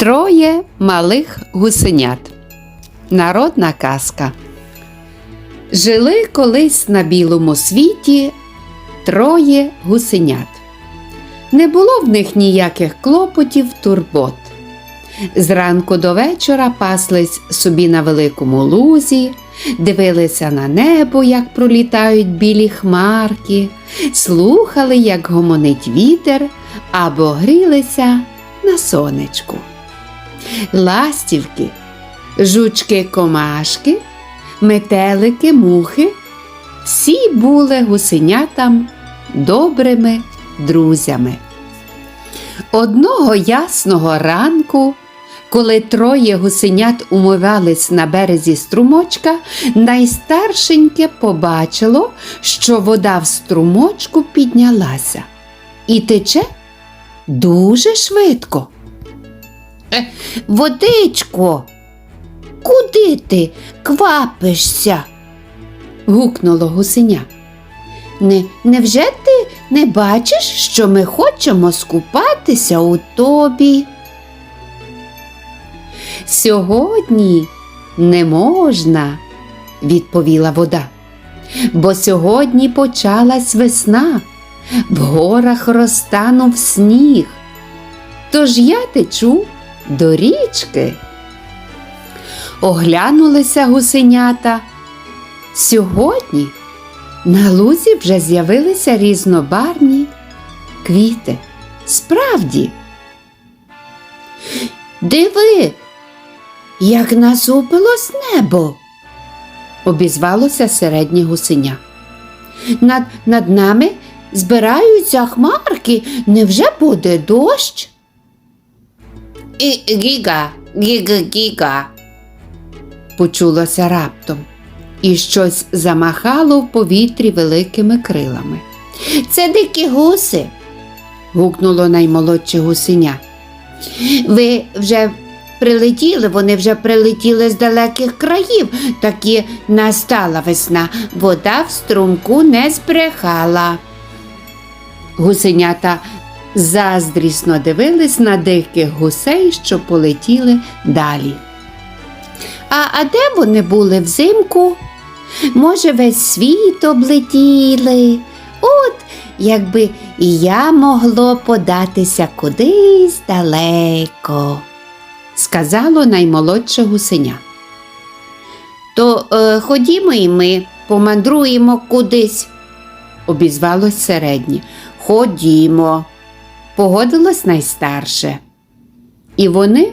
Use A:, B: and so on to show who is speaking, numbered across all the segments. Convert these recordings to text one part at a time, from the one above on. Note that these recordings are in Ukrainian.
A: Троє малих гусенят. Народна казка. Жили колись на білому світі троє гусенят. Не було в них ніяких клопотів, турбот. Зранку до вечора паслись собі на великому лузі, дивилися на небо, як пролітають білі хмарки, слухали, як гомонить вітер, або грілися на сонечку. Ластівки, жучки комашки, метелики, мухи всі були гусенятам добрими друзями. Одного ясного ранку, коли троє гусенят умивались на березі струмочка, найстаршеньке побачило, що вода в струмочку піднялася і тече дуже швидко.
B: Е, Водичко, куди ти квапишся?
A: гукнуло гусеня.
B: Не, невже ти не бачиш, що ми хочемо скупатися у тобі?
A: Сьогодні не можна, відповіла вода, бо сьогодні почалась весна, в горах розтанув сніг. Тож я течу до річки. Оглянулися гусенята. Сьогодні на лузі вже з'явилися різнобарні квіти. Справді,
B: Диви, як насупилось небо.
A: обізвалося середнє гусеня.
B: Над, над нами збираються хмарки. Невже буде дощ? Гіга, гіга, гіга.
A: почулося раптом, і щось замахало в повітрі великими крилами.
B: Це дикі гуси.
A: Гукнуло наймолодше гусеня.
B: Ви вже прилетіли, вони вже прилетіли з далеких країв, таки настала весна. Вода в струмку не збрехала.
A: Гусенята заздрісно дивились на диких гусей, що полетіли далі.
B: А, а де вони були взимку? Може, весь світ облетіли. От якби і я могло податися кудись далеко.
A: сказало наймолодше гусеня.
B: То е, ходімо і ми помандруємо кудись.
A: Обізвалось середнє.
B: Ходімо.
A: Погодилось найстарше. І вони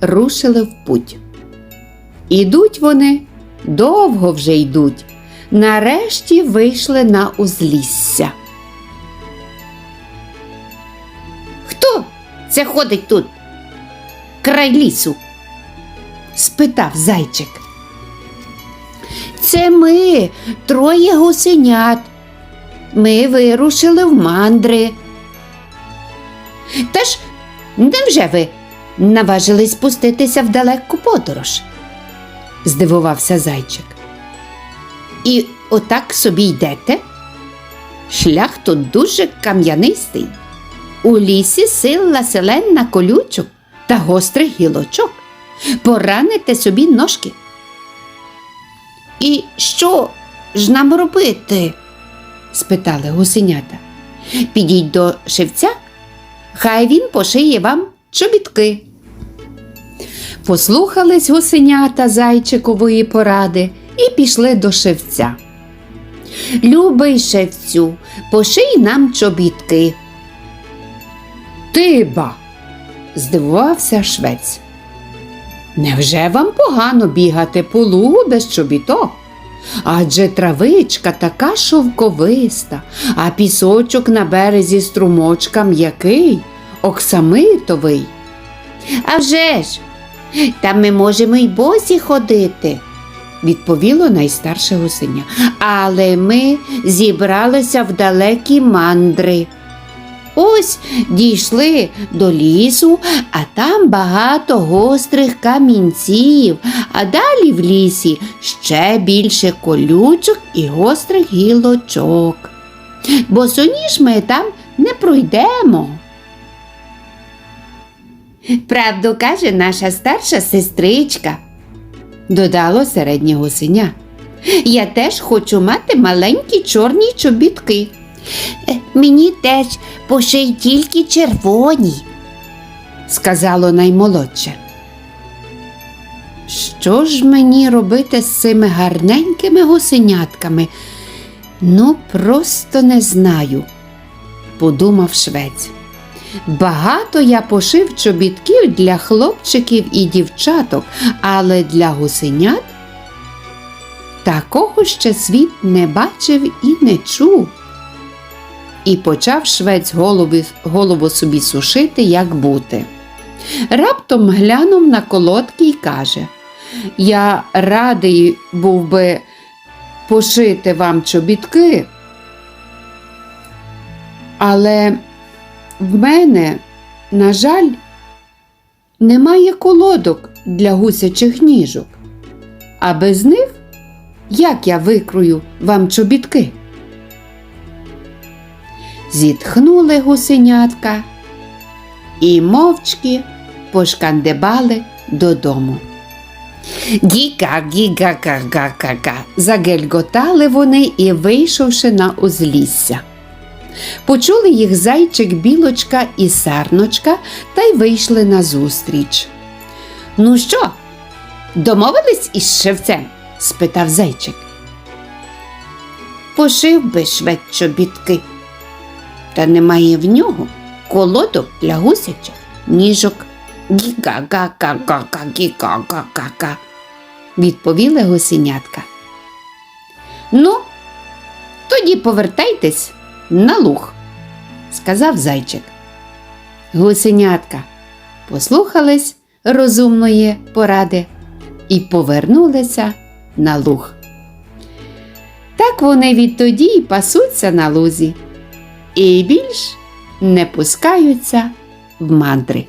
A: рушили в путь. Ідуть вони, довго вже йдуть. Нарешті вийшли на узлісся.
B: Хто це ходить тут? Край лісу.
A: Спитав зайчик.
B: Це ми, троє гусенят. Ми вирушили в мандри. Та ж невже ви наважились спуститися в далеку подорож?
A: Здивувався зайчик.
B: І отак собі йдете? Шлях тут дуже кам'янистий. У лісі сила селена колючок та гострих гілочок. Пораните собі ножки. І що ж нам робити?
A: спитали гусенята.
B: Підіть до шевця, хай він пошиє вам чобітки.
A: Послухались гусенята зайчикової поради і пішли до шевця.
B: Любий шевцю, поший нам чобітки.
A: Ти ба. здивувався швець. Невже вам погано бігати по лугу без чобіток? Адже травичка така шовковиста, а пісочок на березі струмочка м'який, оксамитовий.
B: А вже ж, та ми можемо й босі ходити.
A: Відповіло найстарше гусеня.
B: Але ми зібралися в далекі мандри. Ось дійшли до лісу, а там багато гострих камінців, а далі в лісі ще більше колючок і гострих гілочок. Бо соніж ми там не пройдемо. Правду каже наша старша сестричка.
A: Додало середнє гусеня.
B: Я теж хочу мати маленькі чорні чобітки. Е, Мені теж поший тільки червоні.
A: сказало наймолодше. Що ж мені робити з цими гарненькими гусенятками? Ну, просто не знаю, подумав швець. Багато я пошив чобітків для хлопчиків і дівчаток, але для гусенят такого ще світ не бачив і не чув. І почав швець голову, голову собі сушити, як бути. Раптом глянув на колодки і каже: Я радий був би пошити вам чобітки. Але в мене, на жаль, немає колодок для гусячих ніжок. А без них як я викрою вам чобітки? Зітхнули гусенятка і мовчки пошкандибали додому. Гіка, гіга, га, га, га, га. Загельготали вони і, вийшовши на узлісся. Почули їх зайчик, білочка і сарночка та й вийшли назустріч. Ну що, домовились із шевцем? спитав зайчик.
B: Пошив би швець чобітки. Та немає в нього колодок для гусячих ніжок. Гі-га-га-га-га-га-гі-га-га-га.
A: відповіли гусенятка.
B: Ну, тоді повертайтесь на луг.
A: сказав зайчик. Гусенятка послухались розумної поради і повернулися на луг. Так вони відтоді й пасуться на лузі і більш не пускаються в мандри.